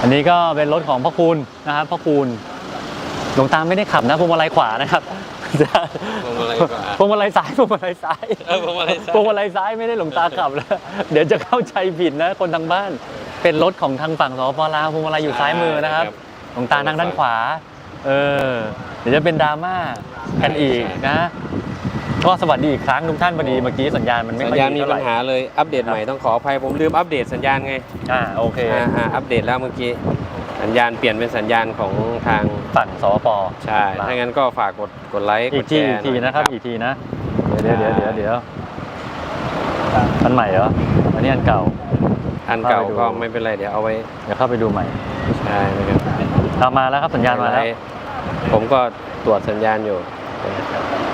อันนี้ก็เป็นรถของพ่อคูณนะครับพ่อคูณหลวงตาไม่ได้ขับนะพวงมาลัยขวานะครับพวงมาลัยขวาพวงมาลัยซ้ายพวงมาลัยซ้ายเออพวงมาลัยซ้ายพวงมาลัยซ้ายไม่ได้หลวงตาขับแล้วเดี๋ยวจะเข้าใจผิดนะ คนทางบ้าน เป็นรถของทางฝั่งสปปลาวพวงมาลัยอยู่ซ้ายมือนะครับหลวงตานั่งด้านขวา เออ เดี๋ยวจะเป็นดราม่ากันอีกนะ ก็สวัสดีอีกครั้งทุกท่านพอดีเมื่อกี้สัญญาณมันไม่สัญค่อยญาณดีมีเท่าไหปัร่ญหาเลยอัปเดตใหม่ต้องขออภัยผมลืมอัปเดตสัญญาณไงอ่าโอเค อ่าอ่าอัปเดตแล้วเมื่อกี้สัญญาณเปลี่ยนเป็นสัญญาณของทางฝั่งสปปใช่ถ้างั้นก็ฝากกดกดไลค์อีกกดทีแชอีร์กทีนะครับหอยอีกทีนะ เดี๋ยวเดี๋ยวเดี๋ยวเดี๋ยวเดี๋ยวอันใหม่เหรออันนี้อันเก่า อันเก่าเข้าไปดูก็ไม่เป็นไรเดี๋ยวเอาไว้เดี๋ยวเข้าไปดูใหม่ใช่นะครับเอามาแล้วครับสัญญาณมาแล้ว ผมก็ตรวจสัญญาณอยู่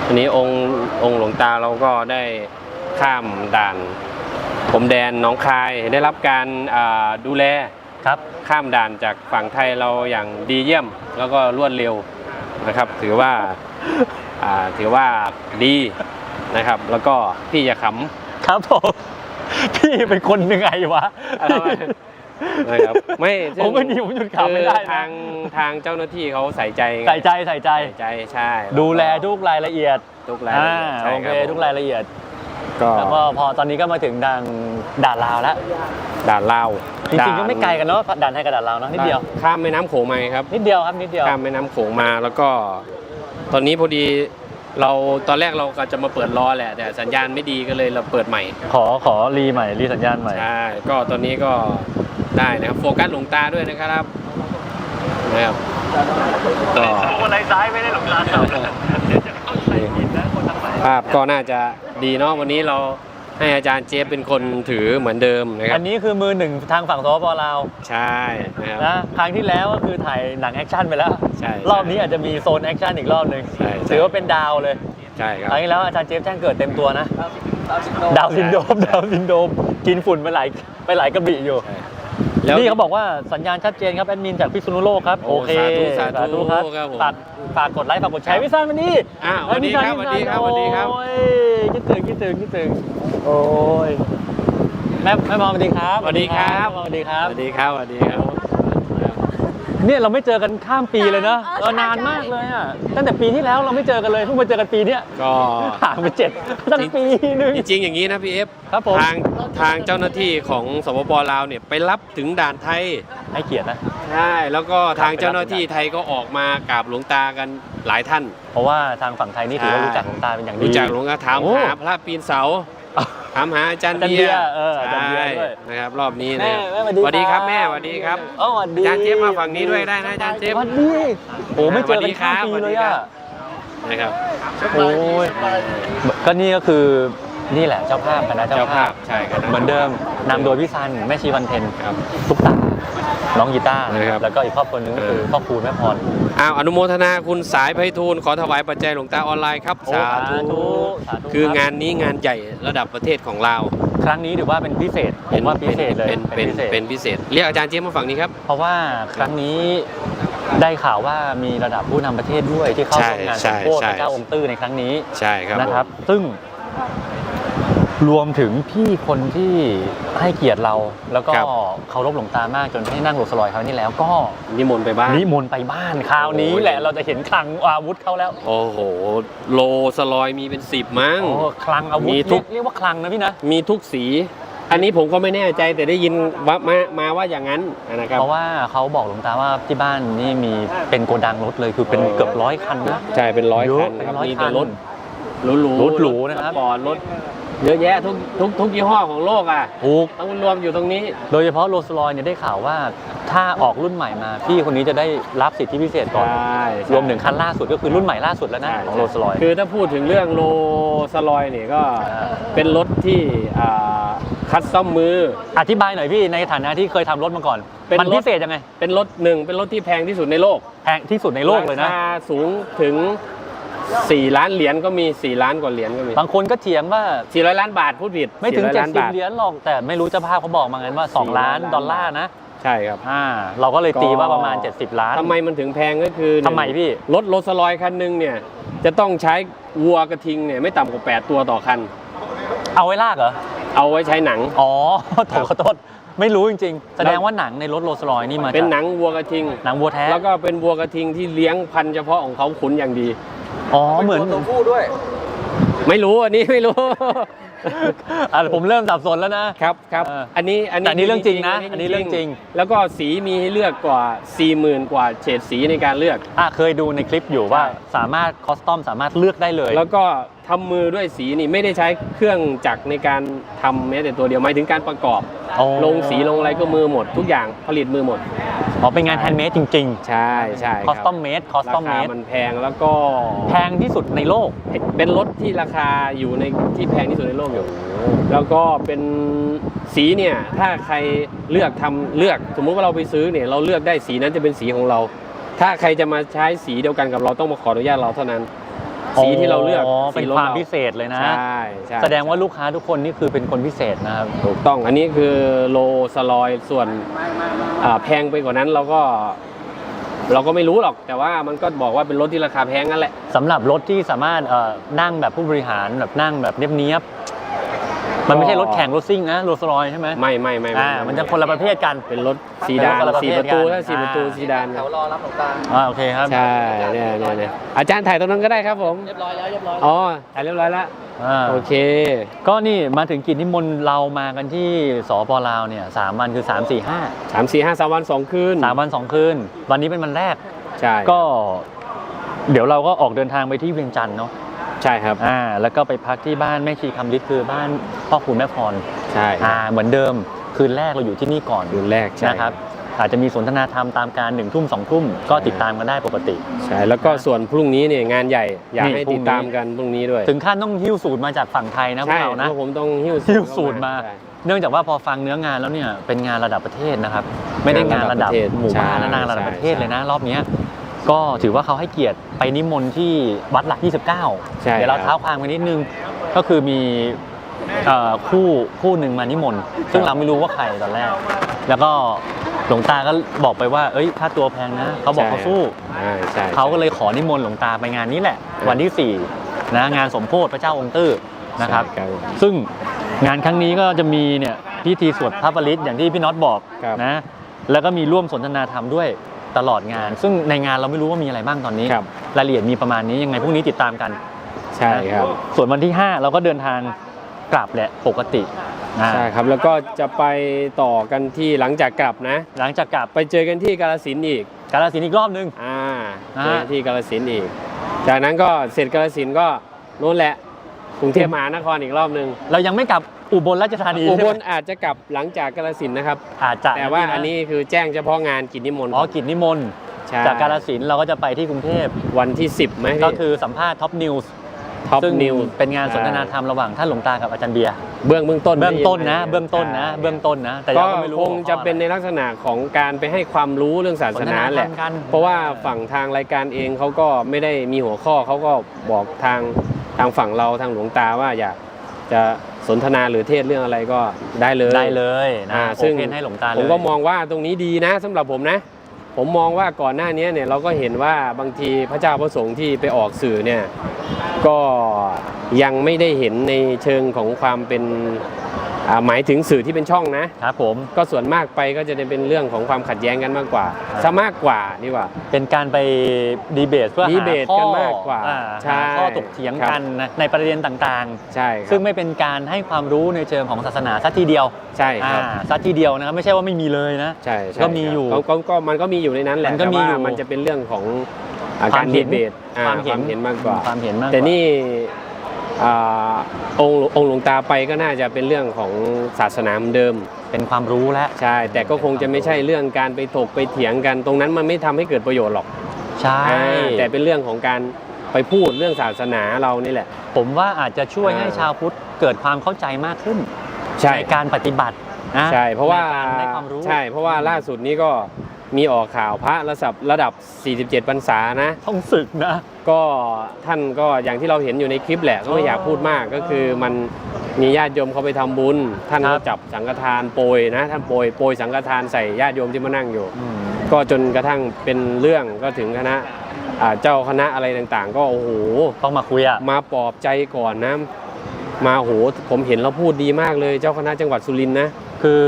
อันนี้องค์องค์หลวงตาเราก็ได้ข้ามด่านผมแดนหนองคายได้รับการอ่าดูแลครับข้ามด่านจากฝั่งไทยเราอย่างดีเยี่ยม แล้วก็รวดเร็วนะครับ ถือว่าอ่าถือว่าดีนะครับ แล้วก็พี่จะขำครับผมพี่เป็นคนยังไงวะ นะครับ ไม่ผมไม่ดีผมหยุดขำไม่ได้นะคือทางทางเจ้าหน้าที่เขาใส่ใจไงใส่ใจใส่ใจ ใส่ใจใช่ดูแลทุกรายละเอียดทุกรายละอ่าเอียดใช่โอคเครับทุกรายละเอียด ก็แล้วก็พอตอนนี้ก็มาถึงด่านด่านลาวแล้วด่านลาวจริงๆก็ไม่ไกลกันเนาะด่านไทยกับด่านลาวเนาะนิดเดียว ข้ามแม่น้ำโขงมาครับ นิดเดียวครับนิดเดียว ข้ามแม่น้ำโขงมาแล้วก็ ตอนนี้พอดีเราตอนแรกเราก็จะมาเปิดรอแหละ แต่สัญญาณไม่ดีก็เลยเราเปิดใหม่ขอขอรีใหม่รีสัญญาณใหม่ ใช่ก็ตอนนี้ก็ ได้นะครับโฟกัสหลวงตาด้วยนะครับนะครับก็อะไรซ้ายไม่ได้หลงตาขับเดี๋ยวจะเข้าใจผิดนะคนทางบ้านภาพก็น่าจะดีเนาะวันนี้เราให้อาจารย์เจฟเป็นคนถือเหมือนเดิมนะคอัรับนนี้คือมือหนึ่งทางฝั่งสปปลาวใช่นะครับนะครั้งที่แล้วก็คือถ่ายหนังแอคชั่นไปแล้วใช่รอบนี้อาจจะมีโซนแอคชั่นอีกรอบหนึ่งใช่ใช่ถือว่าเป็นดาวเลยใช่ครับครั้งที่แล้วอาจารย์เจฟแจ้งเกิดเต็มตัวนะดาวซินโดรมดาวซินโดรมกินฝุ่นไปหลายไปหลายกระบี่อยู่ใช่ แล้วนี่เขาบอกว่าสัญญาณชัดเจนครับแอดมินจากพิษณุโลกครับโอ้โอเคสาธุสาธุครับครับผมฝากฝากกดไลค์ฝากกดแชร์วิซ่านวันนี้อ้าวสวัสดีครับสวัสดีครับสวัสดีครับโอ้ยคิดถึงคิดถึงคิดถึงโอ้ยแม่แม่มอมสวัสดีครับสวัสดีครับสวัสดีครับสวัสดีครับสวัสดีครับ เนี่ยเราไม่เจอกันข้ามปีเลยนะเออเออนานมากเลยอะตั้งแต่ปีที่แล้วเราไม่เจอกันเลยเพิ่งมาเจอกันปีเนี้ยก็ห่างไปเจ็ดตั้งปีหนึงจริงๆอย่างนี้นะพี่เอฟครับผมทางทางเจ้าหน้าที่ของสปปลาวเนี่ยไปรับถึงด่านไทยให้เกียรตินะใช่แล้วก็ทางเจ้าหน้าที่ไทยก็ออกมากราบหลวงตากันหลายท่าน เพราะว่าทางฝั่งไทยนี่ถือว่ารู้จักหลวงตาเป็นอย่างดีรู้จักหลวงตาถามโอ้หาพระปีนเสา ถามหาอาจารย์อาจารย์เบียเบียร์เอออาจารย์เบียร์ด้วยใช่นะครับรอบนี้แม่นะแม่สวัสดีครับแม่สวัสดีครับเอ๋อสวัสดีอาจารย์เจฟมาฝั่งนี้ด้วยได้นะอาจารย์เจฟสวัสดีโอ้ไม่เจอกันข้ามปีสวัสเลดียครัอะบนะครับโอ้ยก็นี่ก็คือนี่แหละเจ้าภาพคณะเจ้าเจ้าภาภาพพใช่ครับเหมือนเดิมนำโดยพี่ซันแม่ชีวันเพ็ญครับตุ๊กตา น้องกีตาร์นะครับแล้วก็อีกครอบครัวหนึงก็คือเออครอบครูแม่พรอ้าวอนุโมทนาคุณสายไพฑูรย์ขอถวายปัจจัยหลวงตาออนไลน์ครับโอ้สาธุสาธุคือรับงานนี้งานใหญ่ระดับประเทศของเราครั้งนี้ถือว่าเป็นพิเศษผมว่าพิเศษเลยเป็นเป็นพิเศษ เป็นพิเศษ เรียกอาจารย์เจมส์มาฝั่งนี้ครับ เพราะว่าครั้งนี้ได้ข่าวว่ามีระดับผู้นำประเทศด้วยที่เข้าใช่ร่วมงานสใช่มโภชใช่พระเจ้าอมตื้อในครั้งนี้ใช่ครับนะครับผมซึ่ง รวมถึงพี่คนที่ให้เกียรติเรา แล้วก็เคารพหลวงตามากจนให้นั่งโรลสลอยเขาวนี่แล้วก็นิมนต์ไปบ้าน นิมนต์ไปบ้านคราวนี้โอ้ยแหละเราจะเห็นคลังอาวุธเขาแล้วโอ้โห โลสลอยมีเป็นสิบมั้ง โอ้คลังอาวุธมีทุก เรียกเรียกว่าคลังนะพี่นะ มีทุกสี อันนี้ผมก็ไม่แน่ใจแต่ได้ยินว่ามามาว่าอย่างนั้นนะครับ เพราะว่าเขาบอกหลวงตาว่าที่บ้านนี่มีเป็นโกดังรถเลยคือเป็นเออเกือบร้อยคันนะ ใช่เป็นร้อยเยอะคันนะครับเป็นร้อยมีคัแต่นรถหรูหรูรถหรูนะครับ สปอร์ตรถ เยอะแยะทุกทุกทุกยี่ห้อของโลกอะถูกต้องรวมอยู่ตรงนี้ โดยเฉพาะโรลส์รอยเนี่ยได้ข่าวว่าถ้าออกรุ่นใหม่มา พี่คนนี้จะได้รับสิทธิพิเศษก่อนใช่รวมถึงคันล่าสุดก็คือรุ่นใหม่ล่าสุดแล้วนะใช่ของโรลส์รอยคือถ้าพูดถึงเรื่องโลสลอยเนี่ยก็อ่าเป็นรถที่อ่าคัดซ่อมมือ อธิบายหน่อยพี่ในฐานะที่เคยทำรถมาก่อนเป็นมันรถพิเศษยังไง เป็นรถหนึ่งเป็นรถที่แพงที่สุดในโลก แพงที่สุดในโลกเลยนะราคาสูงถึง 4 ล้านเหรียญก็มี 4 ล้านกว่าเหรียญก็มีบางคนก็เถียงว่า 400 ล้านบาทพูดผิดไม่ถึง 400ล้านบาท70เหรียญหรอก แต่ไม่รู้เจ้าภาพเขาบอกมางั้นว่า2ล้าน400ดอลลาร์นะใช่ครับ อ่าเราก็เลยตีว่าก็ประมาณ 70 ล้านทำไมมันถึงแพงก็คือทำไมพี่ รถโรลสลอยคันหนึงเนี่ย จะต้องใช้วัวกระทิงเนี่ยไม่ต่ำกว่า 8 ตัวต่อคัน เอาไว้ลากเหรอ เอาไว้ใช้หนัง อ๋อโถขอโทษไม่รู้จริงๆ แสดงว่าหนังในรถโรลส์รอยนี่มาเป็นจากหนังวัวกระทิง หนังวัวแท้ แล้วก็เป็นวัวกระทิงที่เลี้ยงพันธุ์เฉพาะของเขาขุนอย่างดี อ๋อเหมือนตัวผู้ด้วย ไม่รู้อันนี้ไม่รู้ อะผมเริ่มสับสนแล้วนะ ครับครับเอออันนี้อันนี้แต่อันนี้เรื่องจริงนะอันนี้เรื่องจริง แล้วก็สีมีให้เลือกกว่า 40,000 กว่าเฉดสีในการเลือก อะเคยดูในคลิปอยู่ว่าสามารถคอสตอมสามารถเลือกได้เลย แล้วก็ ทำมือด้วยสีนี่ไม่ได้ใช้เครื่องจักรในการทำแม้แต่ตัวเดียวหมายถึงการประกอบ อ๋อลงสีลงอะไรก็มือหมด ทุกอย่างผลิตมือหมด อ๋อเป็นงานแฮนด์เมดจริงใช่ใช่ๆคอสตอมเมดคอสราตอมเมคาดมันแพงแล้วก็แพงที่สุดในโลก เป็นรถที่ราคาอยู่ในที่แพงที่สุดในโลกอยู่ แล้วก็เป็นสีเนี่ยถ้าใครเลือกทำเลือกสมมุติว่าเราไปซื้อเนี่ยเราเลือกได้สีนั้นจะเป็นสีของเรา ถ้าใครจะมาใช้สีเดียวกันกับเราต้องมาขออนุญาตเราเท่านั้น สีที่เราเลือกอ๋อเป็นสีรถความรพิเศษเลยนะ ใช่ใช่แสดงว่าลูกค้าทุกคนนี่คือเป็นคนพิเศษนะครับ ถูกต้องอันนี้คือโลสลอยส่วนอ่าแพงไปกว่านั้นเราก็เราก็ไม่รู้หรอกแต่ว่ามันก็บอกว่าเป็นรถที่ราคาแพงนั่นแหละสำหรับรถที่สามารถเอ่อนั่งแบบผู้บริหารแบบนั่งแบบเนียบๆ มันไม่ใช่รถแข่งรถซิ่งนะโรลส์รอยใช่ไหมไม่ไม่ไม่ไอ่ามันจะคนละประเภทกัน เป็นรถซีดานเป็นรถคนละประสี่เภปทระตูกันถ้าสี่ประตูอ่า ซีดานแถวรอรับหลวงตาอ่าโอเคครับใช่เนี่ยเนี่ยเนี่ยอาจารย์ถ่ายตรงนั้นก็ได้ครับผมเรียบร้อยแล้วเรียบร้อยอ๋อถ่ายเรียบร้อยแล้วอ่าโอเค ก็นี่มาถึงกิจนิมนต์เรามากันที่สปลาวเนี่ยสามวันคือ3 4 5สามสี่ห้าสามวันสองคืน3วัน2คืน วันนี้เป็นวันแรก ใช่ก็ เดี๋ยวเราก็ออกเดินทางไปที่เวียงจันทร์เนาะ ใช่ครับอ่าแล้วก็ไปพักที่บ้านแม่ชีคำลิศคือบ้านพ่อคุณแม่พรใช่อ่าเหมือนเดิมคืนแรกเราอยู่ที่นี่ก่อนคืนแรกใช่นะครับอาจจะมีสนทนาธรรมตามการหนึ่งทุ่มสองทุ่มก็ติดตามกันได้ปกติ ใช่ แล้วก็ส่วนพรุ่งนี้เนี่ยงานใหญ่ อยากนี่ให้พรุ่ติงดนี้ตามกันพรุ่งนี้ด้วย ถึงขั้นต้องหิ้วสูตรมาจากฝั่งไทยนะพวใช่กเรานะเพราะผมต้องหิ้วหิ้วสูตรมาใช่เนื่องจากว่าพอฟังเนื้องานแล้วเนี่ยเป็นงานระดับประเทศนะครับ ไม่ได้งานระดับงานระดับประเทศหมู่บ้านใช่และงานระดับประเทศใช่เลยนะ รอบเนี้ย ก็ถือว่าเขาให้เกียรติไปนิมนต์ที่วัดหลัก 29 ใช่เดี๋ยวเราครับเท้าความกันนิดนึง ก็คือมีเอ่อคู่คู่หนึ่งมานิมนต์ ซึ่งเราไม่รู้ว่าใครตอนแรก แล้วก็หลวงตาก็บอกไปว่า เอ้ยค่าตัวแพงนะ เขาบอกเขาสู้ อ่าใช่ เขาก็เลยขอนิมนต์หลวงตาไปงานนี้แหละ วันที่ 4 นะงานสมโพธิพระเจ้าองค์ตื้อนะครับ ใช่ครับซึ่งงานครั้งนี้ก็จะมีเนี่ยพิธีสวดพระปริตอย่างที่พี่น็อตบอกครับ นะแล้วก็มีร่วมสนทนาธรรมด้วย ตลอดงาน ซึ่งในงานเราไม่รู้ว่ามีอะไรบ้างตอนนี้ ครับ รายละเอียดมีประมาณนี้ยังไงพรุ่งนี้ติดตามกัน ใช่ครับ ส่วนวันที่ 5 เราก็เดินทางกลับแหละปกติอ่าใช่ครับ แล้วก็จะไปต่อกันที่หลังจากกลับนะ หลังจากกลับไปเจอกันที่กาลสินธุ์อีก กาลสินธุ์อีกรอบนึง อ่าอ่า เจอกันที่กาลสินธุ์อีก จากนั้นก็เสร็จกาลสินธุ์ก็นู่นแหละกรุงเทพมหานครอีกรอบหนึ่งเรายังไม่กลับ อุบลราชธานีอุบลใช่ไหมอาจจะกลับหลังจากกาลสินธุ์นะครับ อาจจะแต่ว่าะอันนี้คือแจ้งเฉพาะงานกิจนิมนต์อ๋อกิจนิมนต์ใช่จากกาลสินธุ์เราก็จะไปที่กรุงเทพวันที่ 10ไหมก็คือสัมภาษณ์ท็อปนิวส์ท็อปซึ่งนิวเป็นงานสนทนาธรรมระหว่างท่านหลวงตากับอาจารย์เบียร์เบื้องเบื้องต้นเบื้องต้นนะไม่ได้ยิเบื้องต้นนะใช่เบื้องต้นนะแต่ก็ยังไม่รู้คงจะเป็นในลักษณะของการไปให้ความรู้เรื่องศาสนาแหละสนทธรรมกันเพราะว่าฝั่งทางรายการเองเขาก็ไม่ได้มีหัวข้อเขาก็บอกทางทางฝั่งเราทางหลวงตาว่าอยากจะ สนทนาหรือเทศเรื่องอะไรก็ได้เลยได้เลยนะอ่าซึ่ซึ่งงเพนให้หลวงตาเลยผมก็มองว่าตรงนี้ดีนะสำหรับผมนะ ผมมองว่าก่อนหน้านี้เนี่ยเราก็เห็นว่าบางทีพระเจ้าพระสงฆ์ที่ไปออกสื่อเนี่ยก็ยังไม่ได้เห็นในเชิงของความเป็นอ่า หมายถึงสื่อที่เป็นช่องนะ ครับผม ก็ส่วนมากไปก็จะเป็นเรื่องของความขัดแย้งกันมากกว่าครับซะมากกว่าดีกว่า เป็นการไปดีเบตเพื่อดีหาเบตข้อกันมากกว่าอ่ใช่หาข้อถกเถียงกันนะในประเด็นต่างใช่ๆครับซึ่งไม่เป็นการให้ความรู้ในเชิงของศาสนาสักทีเดียวใช่ครับอ่าสักทีเดียวนะครับไม่ใช่ว่าไม่มีเลยนะ ใช่ใช่ก็มีอยู่ครับก็ก็มันก็มีอยู่ในนั้นแหละมันก็แต่มีว่าอยู่มันจะเป็นเรื่องของอ่าควาการมเห็ดีนเบตอ่ความเห็นเห็น มากกว่า ความเห็นมากกว่า แต่นี่ อ่าองค์องค์หลวงตาไปก็น่าจะเป็นเรื่องของศาสนาเหมือนเดิม เป็นความรู้แล้วใช่ แต่ก็คงจะไม่ใช่เรื่องการไปถกไปเถียงกัน ตรงนั้นมันไม่ทำให้เกิดประโยชน์หรอกใช่อ่าแต่เป็นเรื่องของการไปพูดเรื่องศาสนาเรานี่แหละ ผมว่าอาจจะช่วยอ่าให้ชาวพุทธเกิดความเข้าใจมากขึ้นใช่ในการปฏิบัตินะใช่เพราะว่าในการได้ความรู้ใช่เพราะว่าล่าสุดนี้ก็ มีออกข่าวพระระดับระดับ 47พรรษานะ ต้องศึกนะ ก็ท่านก็อย่างที่เราเห็นอยู่ในคลิปแหละก็ไม่อยากพูดมากก็คือมันมีญาติโยมเขาไปทำบุญ ท่านครัก็บจับสังฆทานโปรยนะท่านโปรยโปรยสังฆทานใส่ญาติโยมที่มานั่งอยู่อืมก็จนกระทั่งเป็นเรื่องก็ถึงคณะอ่าเจ้าคณะอะไรต่างๆ ก็โอ้โหต้องมาคุยอะมาปลอบใจก่อนนะมาโอ้โหผมเห็นเราพูดดีมากเลย เจ้าคณะจังหวัดสุรินทร์นะ คคือ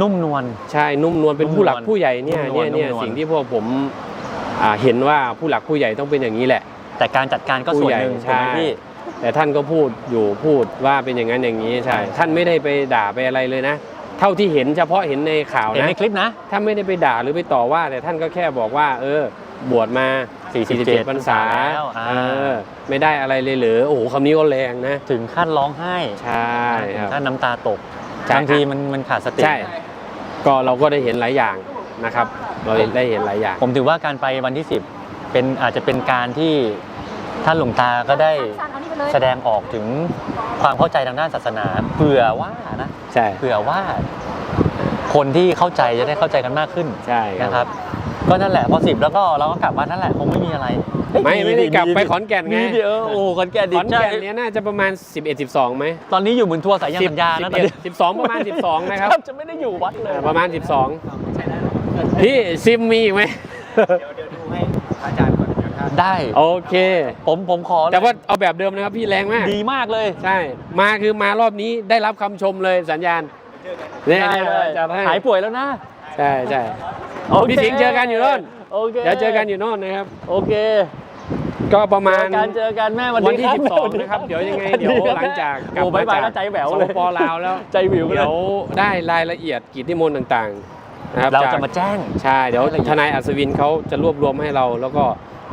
นุ่มนวล ใช่นุ่มนวลเป็นนุ่มผู้หลักนวลผู้ใหญ่เนี่ยนุ่มนวเนี่ลยเนี่ยนุ่มนวลสิ่งที่พวกผมอ่าเห็นว่าผู้หลักผู้ใหญ่ต้องเป็นอย่างนี้แหละ แต่การจัดการก็ส่วนหนึ่งผู้ใหญ่ถูกไหมใช่พี่แต่ท่านก็พูดอยู่พูดว่าเป็นอย่างนั้นอย่างนี้ใช่ ท่านไม่ได้ไปด่าไปอะไรเลยนะ เท่าที่เห็นเฉพาะเห็นในข่าวเห็นนะในคลิปนะท่านไม่ได้ไปด่าหรือไปต่อว่า แต่ท่านก็แค่บอกว่า เออบวชมา47พรรษาแล้วอ่าเออไม่ได้อะไรเลยเหรอโอ้โหคำนี้ก็แรงนะ ถึงขั้นร้องไห้ ใช่ถึคงรับขั้นน้ำตาตกใช่ บางทีมันมันขาดสติ ใช่ ก็เราก็ได้เห็นหลายอย่างนะครับ เราได้เห็นหลายอย่าง ผมถือว่าการไปวันที่ 10 เป็นอาจจะเป็นการที่ท่านหลวงตาก็ได้แสดงออกถึงความเข้าใจทางด้านศาสนาเผื่อว่านะใช่เผื่อว่าคนที่เข้าใจจะได้เข้าใจกันมากขึ้นใช่ครับนะครับ ก็นั่นแหละพอสิบแล้วก็เราก็กลับบ้านนั่นแหละคงไม่มีอะไรเฮ้ย ไม่ไม่ได้กลับไปดิขอนแก่นไงมีดิเออโอ้ขอนแก่นขดิอนแก่นใช่เนี้ยน่าจะประมาณ 11 12ไหมตอนนี้อยู่เหมือนทัวร์สายยานสัญญานะตอนนี้11 12 ประมาณ 12 นะครับแทจะไม่ได้อยู่วัดเลยอ่าประมาณ 12 พี่ซิมมีอีกไหมได้โอเค ผมผมขอ แต่ว่าเอาแบบเดิมนะครับพี่แรงมาก ดีมากเลย ใช่ มาคือมารอบนี้ได้รับคำชมเลยสัญญาณเนี่ยได้เนี่ยเลยจะให้หายป่วยแล้วนะ ใช่ใช่โอเคพี่สิงห์เจอกันอยู่โน่น โอเคเดี๋ยวเจอกันอยู่โน่นนะครับ โอเค ก็ประมาณเจอกันเจอกันแม่วันวันที่ครับ12 นะครับ เดี๋ยวยังไง เดี๋ยวหลังจากกลับโอ้บายบายแล้วใจแหววเลย สปปลาวแล้ว ใจวิวเลยเดี๋ยวได้รายละเอียดกิจนิมนต์ต่างๆนะครับเราจจะกมาแจ้ง ใช่ เดี๋ยวรายละเอียด ทนายอัศวินเขาจะรวบรวมให้เราแล้วก็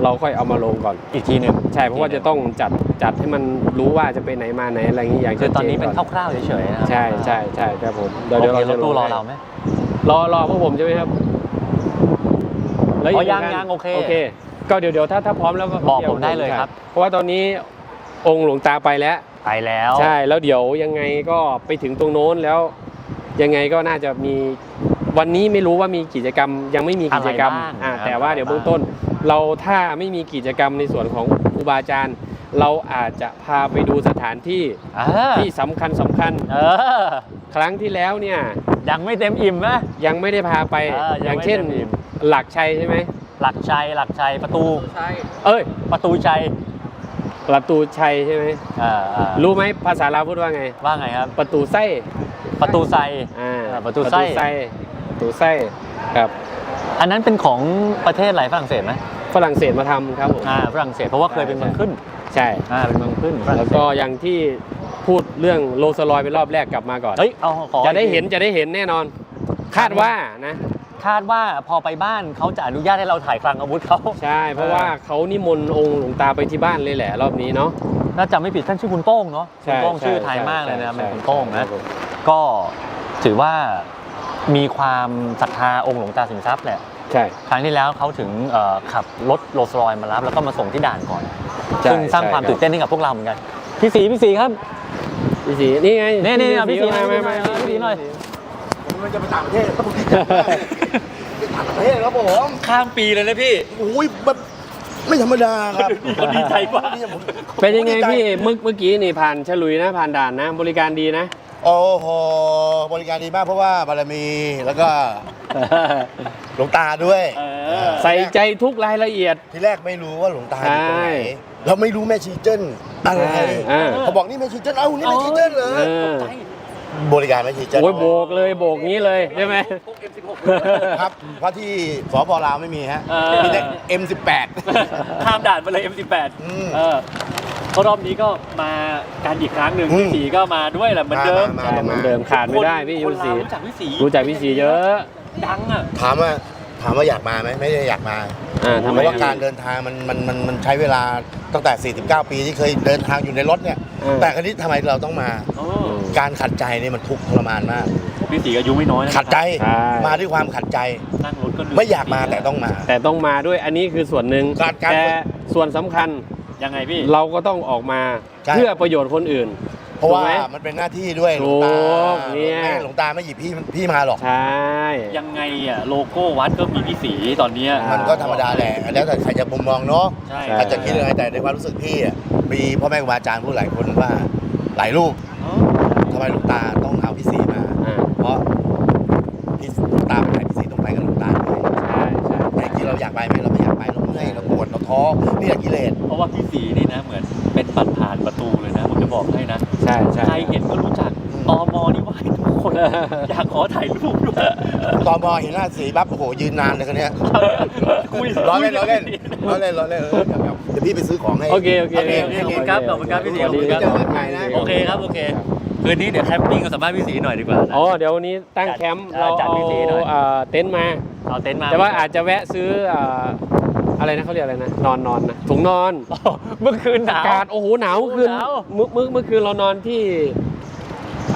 เราค่อยเอามาลงก่อน อีกทีหนึ่งใช่ เพราะว่าจะต้องจัดจัดให้มันรู้ว่าจะไปไหนมาไหนอะไรอย่างนี้อย่างคือตอนนี้ชัดเป็นจคร่าวๆเฉยๆนะครับใช่ใช่ใช่ครับผมเดี๋ยวเดี๋ยวรถตู้รอให้เราไหมรอรอพวกผมใช่ไหมครับ แล้วอ๋ออีกยังหนึ่ยังโอเคโอเค ก็เดี๋ยวเดี๋ยวถ้าถ้าพร้อมแล้วก็บอกผมได้เลยครับ เพราะว่าตอนนี้องค์หลวงตาไปแล้วไปแล้ว ใช่แล้วเดี๋ยวยังไงก็ไปถึงตรงโน้นแล้ว ยังไงก็น่าจะมีวันนี้ไม่รู้ว่ามีกิจกรรมยังไม่มีกิจกรรมอะไรบ้างอ่าอะไรแต่ว่าบ้างเดี๋ยวเบื้องต้น เราถ้าไม่มีกิจกรรมในส่วนของครูบาอาจารย์ เราอาจจะพาไปดูสถานที่อ่าที่สำคัญสำคัญเออ ครั้งที่แล้วเนี่ยยังไม่เต็มอิ่มนะ ยังไม่ได้พาไปอ่าอยังย่างไม่เช่น เต็มอิ่ม หลักชัยใช่ไหมหลักชัยหลักชัยประตูเอ้ยประตูชัยประตูชัยใช่ไหมอ่าอ่ารู้ไหมภาษาลาวพูดว่าไง ว่าไงครับ ประตูไส้ประตูไซ อ่าอ่าประตูไส้ ประตูไส้ครับอันนั้นเป็นของประเทศอะไรฝรั่งเศสไหมฝรั่งเศสมาทำครับผม อ่าฝรั่งเศสเพราะว่าเคยเป็นเมืองขึ้นใช่ อ่าเป็นเมืองขึ้นฝรั่งแล้วเศก็สอย่างที่ พูดเรื่องโรลสลอยเป็นรอบแรกกลับมาก่อน เฮ้ยเอาขอจะได้อีกทีเห็นจะได้เห็นแน่นอน คาดว่านะคาดว่าพอไปบ้านเขาจะอนุญาตให้เราถ่ายคลังอาวุธเขาใช่เพราะว่าเขานิมนต์องค์หลวงตาไปที่บ้านเลยแหละรอบนี้เนาะถ้าจำไม่ผิดท่านชื่อคุณโป้งเนาะคุใช่ณโป้งใช่ชื่อไทยใช่มากเลยนะใช่เป็นคุณโป้งครันะบผมก็ถือว่ามีความศรัทธาองค์หลวงตาสินทรัพย์แหละใช่ครั้งที่แล้วเขาถึงเอ่อขับรถโรลส์รอยซ์มารับแล้วก็มาส่งที่ด่านก่อนใช่ซึ่งสร้างใช่ความครับตื่นเต้นให้กับพวกเราเหมือนกันพี่สีพี่สีครับ พี่สีนี่ไงนี่นี่เอาพี่สีมามามามาพี่สีหน่อย ผมกำลังจะไปต่างประเทศครับผมดีใจมากไปต่างประเทศครับผมข้ามปีเลยนะพี่ โอ้ยมันไม่ธรรมดาครับคนดีใจกว่าผมเป็นยังไงผมดีใจพี่เมื่อเมื่อกี้นี่ผ่านฉลุยนะผ่านด่านนะ บริการดีนะ โอ้โหบริการดีมากเพราะว่าบารมีแล้วก็หลวงตาด้วยเออใส่ใจทุกรายละเอียด ทีแรกไม่รู้ว่าหลวงตาอยู่ตรงไหนใช่ เราไม่รู้แม่ชีเจิ้นอะไรใช่อ่า เขาบอกนี่แม่ชีเจิ้นเอ้านี่แม่ชีเจิ้นเหรอเออ บริการแม่ชีเจิ้นโอ้ยโบกเลยโบกงี้เลยใช่ไหมครับเพราะที่สปลาวไม่มีฮะเออ มีแต่ M18 ข้ามด่านไปเลย M18 อืม เออเพราะรอบนี้ก็มาการอีกครั้งหนึ่งอืมพี่สีก็มาด้วยแหละเหมือนเดิมมาใช่เหมือนเดิมขาดไม่ได้พี่คยุนสีลาวรู้จักพี่สีรู้จักพี่สีเยอะ ดังอะถามว่า ถามว่าอยากมาไหมไม่ได้อยากมาอ่าทำเพไมราะว่าการเดินทางมันมันมันมันใช้เวลาตั้งแต่ 49 ปีที่เคยเดินทางอยู่ในรถเนี่ยแต่ครั้นี้ทำไมเราต้องมาการขัดใจเนี่ยมันทุกข์ทรมานมาก พี่สีอายุไม่น้อยนะขัดใจใช่ มาด้วยความขัดใจ นั่งรถก็เหนื่ไม่อยากมาแต่ต้องมา แต่ต้องมาด้วยอันนี้คือส่วนหนึ่งการการ แต่ส่วนสำคัญยังไงพี่ เราก็ต้องออกมาใช่ เพื่อประโยชน์คนอื่น เพราะว่าถูกไหมมันเป็นหน้าที่ด้วยหลวงตาถูกเนี่ย ไม่หลวงตาไม่หยิบพี่พี่มาหรอก ใช่ ยังไงอะโลโก้วัดก็มีพี่สีตอนเนี้ยมันก็ธรรมดาแหละแล้วแต่ใครจะมุมมองเนาะใช่ใช่ถ้าจะคิดยังไงแต่ในความรู้สึกพี่อะมีพ่อแม่ครูบาอาจารย์พูดหลายคนว่าหลายรูปอ๋อทำไมหลวงตาต้องเอาพี่สีมา อ่าเพราะพี่หลวงตาไปไหนพี่สีต้องไปกับหลวงตาด้วยใช่ใช่แต่จริงๆเราอยากไปไหมเราไม่อยากไปเราเมื่อยเราปวดเราท้อนี่แหละกิเลสเพราะว่าพี่สีนี่นะเหมือนเป็นปัดผ่านประตูเลยนะผมจะบอกให้นะใช่ใช่ ใครเห็นก็รู้จักตมนี่ไหว้ทุกคคน อยากขอถ่ายรูปด้วยตอมอเห็นหน้าสีปั๊บโอ้โหยืนนานเลยคนเนี้ยคุยล้อเล่นล้อเล่นล้อเล่นล้อเล่นเออเดี๋ยวพี่ไปซื้อของให้โอเคโอเคโอเคโอเคขอบคุณครับขอบคุณครับพี่สีขอบคุณครับเจอกันใหม่นะโอเคครับโอเคคืนนี้เดี๋ยวแคมปิ้งกับสัมภาษณ์พี่สีหน่อยดีกว่านะ อ๋อเดี๋ยววันนี้ตั้งแคมป์จัดเราจัดเอาพิธีหน่อย เอ่อเต็นท์มา เอาเต็นท์มาแต่ว่าอาจจะแวะซื้อเอ่อ อะไรนะเขาเรียกอะไรนะ นอนนอนนะถุงนอนโอ้เมื่อคืนหนาว อากาศโอ้โหหนาวเมื่อคืนหนาวเมื่อเมื่อเมื่อคืนเรานอนที่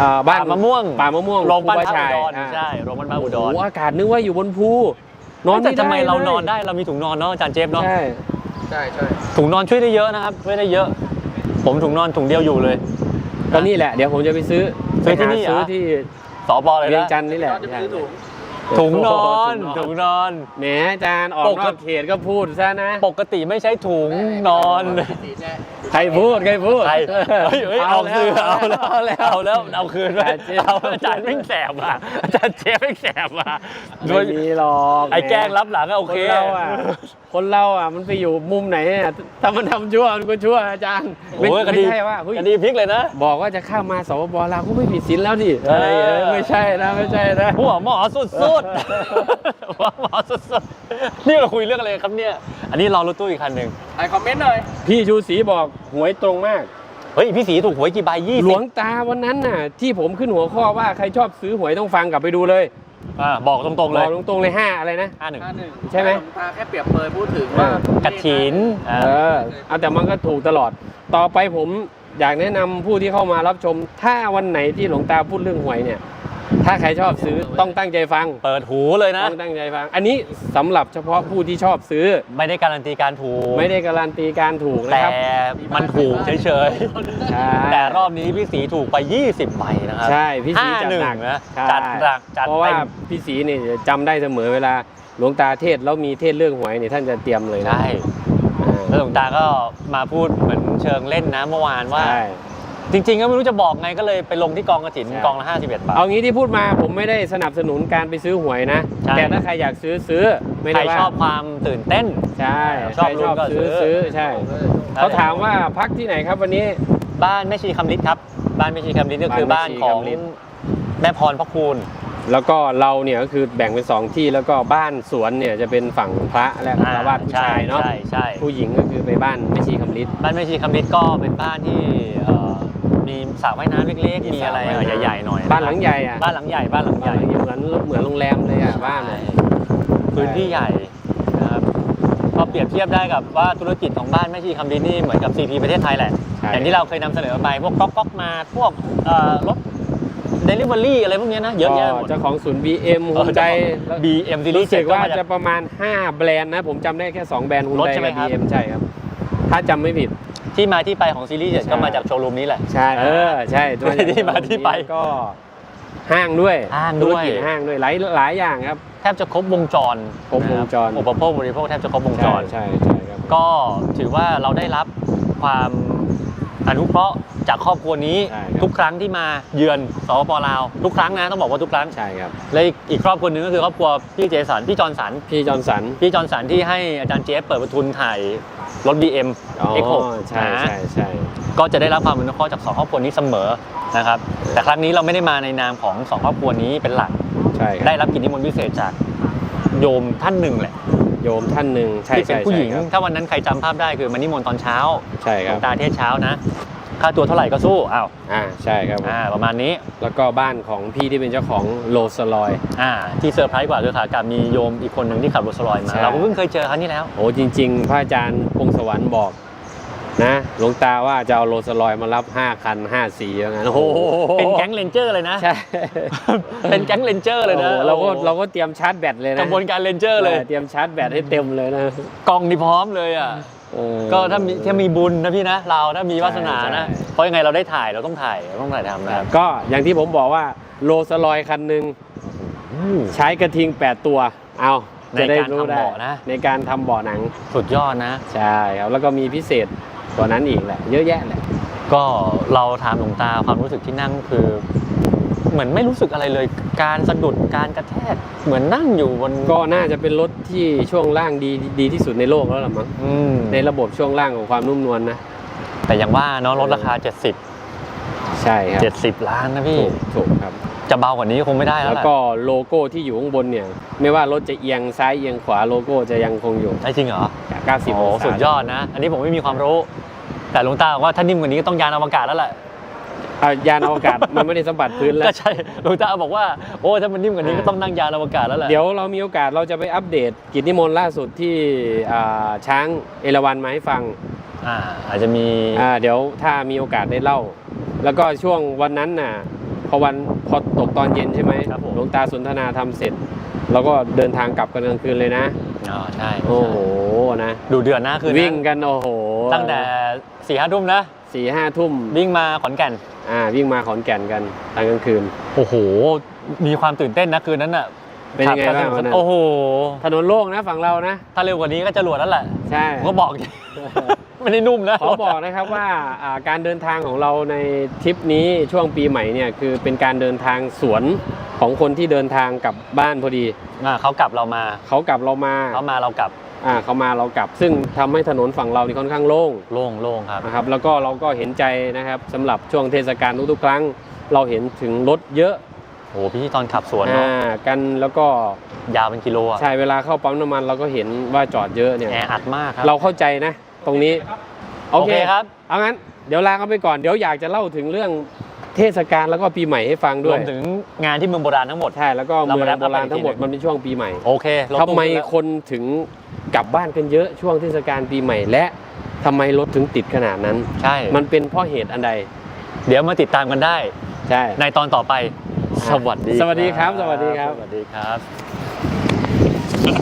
อ่าบ้านป่ามะม่วง ป่ามะม่วงโรงพยาบาลคพระชายอุดรอ่าใช่โรงพยาบาลพระอุดโอ้รโหอากาศนึกว่าอยู่บนภูนอนแต่ไม่ได้ทำไมเราลยนอนได้เรามีถุงนอนเนาะอาจารย์เจฟเนาะใช่ใช่ใช่ถุงนอนช่วยได้เยอะนะครับช่วยได้เยอะ ผมถุงนอนถุงเดียวอยู่เลย ก็นี่แหละเดี๋ยวผมจะไปซื้อซื้อที่นี่ไปหาซื้อเหรอที่สปเลยเวียงนะจันทร์นี่แหละใช่ถุงนอนถุ ถุงงนอนนอน แหมอาจารย์ออกปนกอกติเขตก็พูดซะนะ ปกติไม่ใช้ถุงนอน ใครพูด ใครพูด ใครเฮ้ยเฮ้ยเอาแล้วคือเอาแล้วเอาแล้วเอาแล้วเอาคืนไปอาจารย์เจฟ เอาอาจารย์ไม่งแสบอะอาจารย์เจฟไม่งแสบอะโดไม่ยมีหรอกไอ้แกล้งรับหลังอะโอคเคนเราอะ คนเราอะมันไปอยู่มุมไหนอะถ้ามันทำชั่วมันก็ชั่วอาจารย์ไม่โอ้ยคไม่ดีใช่ว่าเฮ้ยคดีพลิกเลยนะ บอกว่าจะเข้ามาสปปลาวก็ไม่ผิดศีลแล้วดิเอออ อะไรอย่างเงี้ยไม่ใช่นะไม่ใช่นะ หัวหมอสุดๆ หัวหมอสุดๆ นี่เราคุยเรื่องอะไรครับเนี่ย อันนี้รอรถตู้อีกคันหนึ่งไอคอมเมนต์หน่อย พี่ชูศรีบอกหวยตรงมาก เฮ้ย พี่สีถูกหวยกี่ใบยี่หลสิวบงตาวันนั้นน่ะ ที่ผมขึ้นหัวข้อว่าใครชอบซื้อหวยต้องฟังกลับไปดูเลย อ่าบอกตรงๆบเลอย กตรงๆเลยห้าอะไรนะ ห้าหนึ่งห้าหนึ่งใช่ไหมลวงตาแค่เปรียบเปรยพูดถึงว่ากระถินอ่าเออเอาแต่มันก็ถูกตลอด ต่อไปผมอยากแนะนำผู้ที่เข้ามารับชม ถ้าวันไหนที่หลวงตาพูดเรื่องหวยเนี่ย ถ้าใครชอบซื้อต้องตั้งใจฟัง เปิดหูเลยนะ ต้องตั้งใจฟัง อันนี้สำหรับเฉพาะผู้ที่ชอบซื้อ ไม่ได้การันตีการถูก ไม่ได้การันตีการถูกนะแต่ครับ มันถูกเฉยใช่ ๆ แต่รอบนี้พี่สีถูกไป 20ใบนะครับใช่พี่สีห้าจัดหนึ่งหนักนะใช่จัดหนักจัดเพราะว่าเต็มพี่สีเนี่ยจำได้เสมอเวลาหลวงตาเทศน์แล้วมีเทศน์เรื่องหวยเนี่ยท่านจะเตรียมเลยนะใช่อ่าแล้วหลวงตาก็มาพูดเหมือนเชิงเล่นนะเมื่อวานว่า ใช่ จริงๆ ก็ไม่รู้จะบอกไงก็เลยไปลงที่กองกระถินใช่ กองละ51บาท เอางี้ที่พูดมาผมไม่ได้สนับสนุนการไปซื้อหวยนะ ใช่ แต่ถ้าใครอยากซื้อซื้อไม่ใครได้ว่าชอบความตื่นเต้น ใช่ชอบใครลุ้นก็ซื้อซื้อซื้อใช่เขาถามว่าพักที่ไหนครับวันนี้ บ้านแม่ชีคำลิศครับ บ้านแม่ชีคำลิศก็คือบ้าบ้านนแม่ชีของคำลิศ แม่พรพระคูณแล้วก็เราเนี่ยก็คือแบ่งเป็นสองที่แล้วก็บ้านสวนเนี่ยจะเป็นฝั่งพระและคารวาสผู้ชายเนาะใช่ใช่ผู้หญิงก็คือไปบ้านแม่ชีคำลิศ บ้านแม่ชีคำลิศก็เป็นบ้านที่เอ่อ มีสระว่ายน้ำเล็กๆ มีอะไรสระว่ายน้ำใหญ่ๆหน่อยบ้านหลังใหญ่อะบ้านหลังใหญ่บ้านหลังใหญ่เหมือนเหมือนโรงแรมเลยอะบ้านใช่อะพื้นที่ใหญ่นะครับพอเปรียบเทียบได้กับว่าธุรกิจของบ้านแม่ชีคำลิศนี่เหมือนกับ CP ประเทศไทยแหละใช่อย่างที่เราเคยนำเสนอไปพวกก๊อกก๊อกมาพวกเอ่อรถเดลิเวอรี่อะไรพวกเนี้ยนะเยอะแยะหมดเจ้าของศูนย์ BM เอฮุอนไดบีเอ็มซีรีรู้ส์สึเจ็กดก็ว่ามาจากจะประมาณ 5 แบรนด์นะ ผมจำได้แค่ 2 แบรนด์ฮุนรถไดใช่ไหมกับครับ BM ใช่ครับ ถ้าจำไม่ผิด ที่มาที่ไปของซีรีส์เจ็ดใช่ก็มาจากโชว์รูมนี้แหละ ใช่เออใช่ที่มาที่ไปก็ห้างด้วยห้างด้วยธุรกิจห้างด้วยหลายหลายอย่างครับแทบจะครบวงจรครบวงจรนะครับอุปโภคบริโภคแทบจะครบวงจใช่รใช่ใช่ครับก็ถือว่าเราได้รับความอนุเคราะห์จากครอบครัวนี้ใช่ครับทุกครั้งที่มาเยือนสปปลาวทุกครั้งนะต้องบอกว่าทุกครั้งใช่ครับและอีกอีกครอบครัวหนึงก็คือครอบครัวพี่เจสันพี่จอร์นสันพี่จอห์นสันพี่จอร์นสันที่ให้อาจารย์เจฟเปิดประทุนถ่าย รถ BM อ๋อ X6 ใช่นะใช่ใช่ก็จะได้รับความอนุเคราะห์จากสองครอบครัวนี้เสมอนะครับแต่ครั้งนี้เราไม่ได้มาในนามของสองครอบครัวนี้เป็นหลัก ใช่ครับได้รับกิจนิมนต์พิเศษจากโยมท่านหนึ่งแหละโยมท่านหนึ่งใช่ที่เป็นใช่ผู้หญิง ใช่ครับถ้าวันนั้นใครจำภาพได้คือมานิมนต์ตอนเช้าใช่หคลรัวบงตาเทศเช้านะ ค่าตัวเท่าไหร่ก็สู้อ้าวอ่าใช่ครับอ่าประมาณนี้แล้วก็บ้านของพี่ที่เป็นเจ้าของโลสลอยอ่าที่เซอร์ไพรส์กว่าคือขากลับมีโยมอีกคนหนึ่งที่ขับรถสลอยมาใช่เราก็เพิ่งเคยเจอครั้งนี้แล้วโอ้จริง ๆ พระอาจารย์พงศวรรค์บอกนะหลวงตาว่าจะเอาโรลสลอยมารับ 5 คัน 5 สีอย่างนั้นโอ้โหเป็นแก๊งเลนเจอร์เลยนะใช่เป็นแก๊งเลนเจอร์เลยนะโอ้โหเราก็เราก็เตรียมชาร์จแบตเลยนะกระบวนการเลนเจอร์เลยเตรียมชาร์จแบตให้เต็มเลยนะกล้องนี่พร้อมเลยอะ เออ ก็ถ้ามีถ้ามีบุญนะพี่นะ เราถ้ามีวาสนานะ ใช่ เพราะยังไงเราได้ถ่ายเราต้องถ่ายเราต้องถ่ายทำนะครับก็อย่างที่ผมบอกว่าโลสลอยคันหนึ่งใช้กระทิง 8 ตัว เอาจะได้รู้ได้ในการทำเบาะนะ ในการทำเบาะหนัง สุดยอดนะ ใช่ครับ แล้วก็มีพิเศษกว่านั้นอีกแหละ เยอะแยะแหละ ก็เราถามหลวงตาความรู้สึกที่นั่งคือ เหมือนไม่รู้สึกอะไรเลย การสะดุดการกระแทกเหมือนนั่งอยู่บนก็น่าจะเป็นรถที่ช่วงล่างดีดีที่สุดในโลกแล้วล่ะมั้งอืมในระบบช่วงล่างของความนุ่มนวลนะแต่อย่างว่าเนาะรถราคา 70 ใช่ครับ70 ล้านนะพี่ ถูกถูกครับจจะเบากว่านี้คงไม่ได้แล้วแล้วแหละก็โลโก้ที่อยู่ข้างบนเนี่ย ไม่ว่ารถจะเอียงซ้ายเอียงขวาโลโก้จะยังคงอยู่ได้จริงเหรอจากโอ้90โหองศาสุดยอดนะ อันนี้ผมไม่มีความรู้ แต่หลวงตาบอกว่าถ้านิ่มกว่านี้ก็ต้องยานอวกาศแล้วแหละ อะยานอวกาศมันไม่ได้สัมผัสพื้นแล้ว ก็ใช่หลวงตาบอกว่าโอ้ถ้ามันนิ่มกว่านี้ก็ต้องนั่งยานอวกาศแล้วแหละเดี๋ยวเรามีโอกาสเราจะไปอัปเดตกิจนิมนต์ล่าสุดที่อ่าช้างเอราวัณมาให้ฟังอ่าอาจจะมีอ่าเดี๋ยวถ้ามีโอกาสได้เล่า แล้วก็ช่วงวันนั้นน่ะพอวันพอตกตอนเย็นใช่ไหมครับผมหลวงตาสนทนาทำเสร็จแล้วก็เดินทางกลับกันกลางคืนเลยนะ อ๋อใช่โอ้โหนะ ดูเดือดนะคืนนั้นวิ่งกันโอ้โหตั้งแต่สี่ห้าทุ่มนะ สี่ห้าทุ่มวิ่งมาขอนแก่น อ่าวิ่งมาขอนแก่นกันตอนกลางคืน โอ้โห มีความตื่นเต้นนะคืนนั้นอะเป็นยังไงขับบ้างกัวันนั้นโอ้โห ถนนโล่งนะฝั่งเรานะ ถ้าเร็วกว่านี้ก็จะหลวดแล้วแหละ ใช่ผมก็บอกไม่ได้นุ่มนะขอบอกนะครับว่าอ่าการเดินทางของเราในทริปนี้ช่วงปีใหม่เนี่ยคือเป็นการเดินทางสวนของคนที่เดินทางกลับบ้านพอดีอ่าเขากลับเรามา เขากลับเรามาเขามาเรากลับ อ่าเขามาเรากลับ ซึ่งทำให้ถนนฝั่งเรานี่ค่อนข้างโล่งโล่งโล่งครับ นะครับแล้วก็เราก็เห็นใจนะครับสำหรับช่วงเทศกาลทุกๆครั้ง เราเห็นถึงรถเยอะโอ้โหพี่ตอนขับสวนเนาะอ่ากันแล้วก็ยาวเป็นกิโลอะใช่เวลาเข้าปั๊มน้ำมันเราก็เห็นว่าจอดเยอะเนี่ย แออัดมากครับเราเข้าใจนะ ตรงนี้โอเคครับ เอางั้น เดี๋ยวลากันไปก่อน เดี๋ยวอยากจะเล่าถึงเรื่อง เทศกาลแล้วก็ปีใหม่ให้ฟังรด้ววยมถึงงานที่เมืองโบราณทั้งหมด ใช่แล้วก็เราเมืมาองแรปโบราณอัพกันอีกทั้งหมดทีหนึ่งมันเป็นช่วงปีใหม่โอเครถทำตู้ไมขึ้นแล้วคนถึงกลับบ้านกันเยอะช่วงเทศกาลปีใหม่และทำไมรถถึงติดขนาดนั้น ใช่ มันเป็นเพราะเหตุอันใดเดี๋ยวมาติดตามกันได้ ใช่ ในตอนต่อไป สวัสดีสวัสดีครับสวัสดีครับ สวัสดีครับ